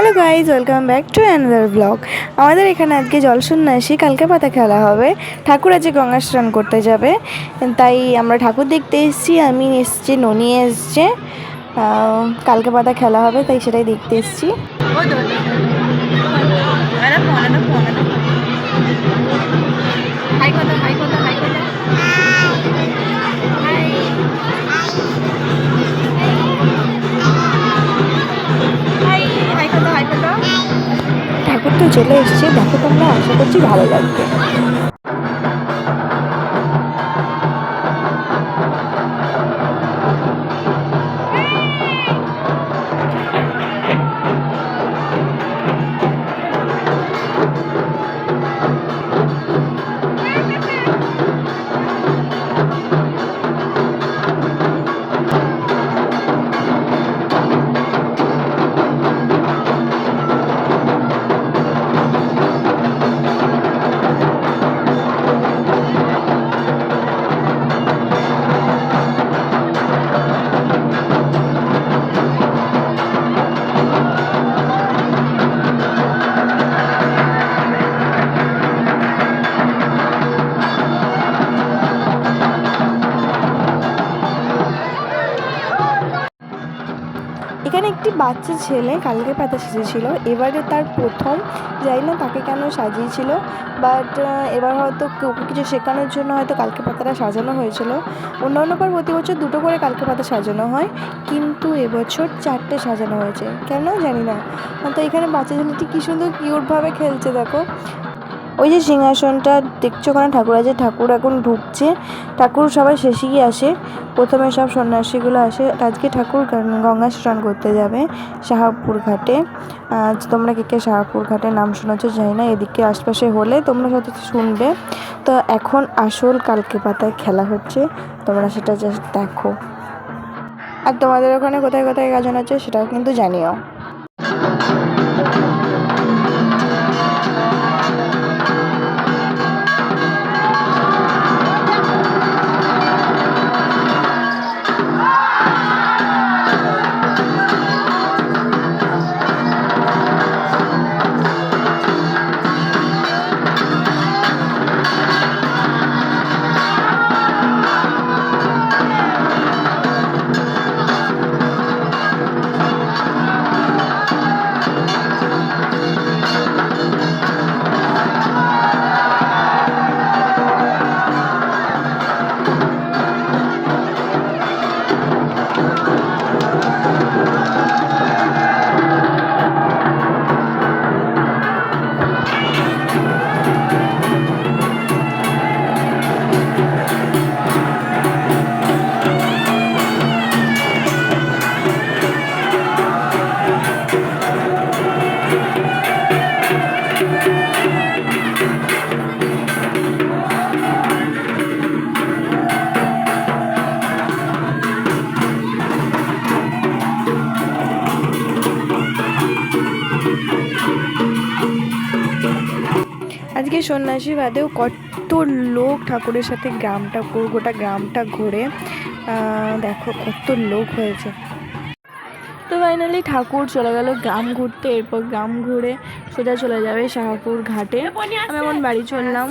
Hello guys, welcome back to another blog. আমাদের এখানে আজকে জল সন্ন্যাসী কালকে পাতা খেলা হবে। ঠাকুর আজকে গঙ্গা স্নান করতে যাবে। তাই আমরা ঠাকুর দেখতে এসেছি, আমি এসছি, ননি এসছে। কালকে পাতা খেলা হবে, তাই সেটাই দেখতে এসেছি। ঠাকুর তো চলে এসছে দেখো তোমরা আশা করছি ভালো লাগবে একটি বাচ্চা ছেলে কালকে পাতা সেজেছিল। এবারে তার প্রথম, জানি না তাকে কেন সাজিয়েছিল বাট এবার হয়তো ওকে কিছু শেখানোর জন্য হয়তো কালকে পাতাটা সাজানো হয়েছিল। অন্যান্য বার প্রতি বছর দুটো করে কালকে পাতা সাজানো হয়, কিন্তু এবছর চারটে সাজানো হয়েছে। কেন জানি না। তো এখানে বাচ্চা ছেলেটি কী সুন্দর কিউটভাবে খেলছে, দেখো। ওই যে সিংহাসনটা দেখছ ওখানে ঠাকুর আছে, ঠাকুর এখন ঢুকছে। ঠাকুর সবাই শেষেই আসে, প্রথমে সব সন্ন্যাসীগুলো আসে। আজকে ঠাকুর গঙ্গা স্নান করতে যাবে শাহাপুর ঘাটে। আজ তোমরা কে কে শাহাপুর ঘাটে নাম শুনেছ জানি না, এদিকে আশপাশে হলে তোমরা হয়তো শুনবে। তো এখন আসল কালকে পাতায় খেলা হচ্ছে, তোমরা সেটা জাস্ট দেখো। আর তোমাদের ওখানে কোথায় কোথায় গাজন আছে সেটাও কিন্তু জানিও। আজকে সন্ন্যাসী বাদেও কত লোক ঠাকুরের সাথে গ্রামটা পুরো গোটা গ্রামটা ঘুরে দেখো কত লোক হয়েছে। তো ফাইনালি ঠাকুর চলে গেল গ্রাম ঘুরতে এরপর গ্রাম ঘুরে সোজা চলে যাবে শাহপুর ঘাটে। আমি এমন বাড়ি চললাম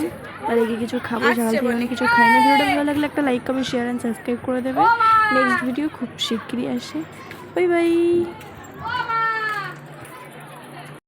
গিয়ে কিছু খাব থেকে আমি কিছু খাইনি। ভিডিওটা ভালো লাগলে একটা like comment share and subscribe করে দেবে। নেক্সট ভিডিও খুব শিগগিরই আসে। Bye bye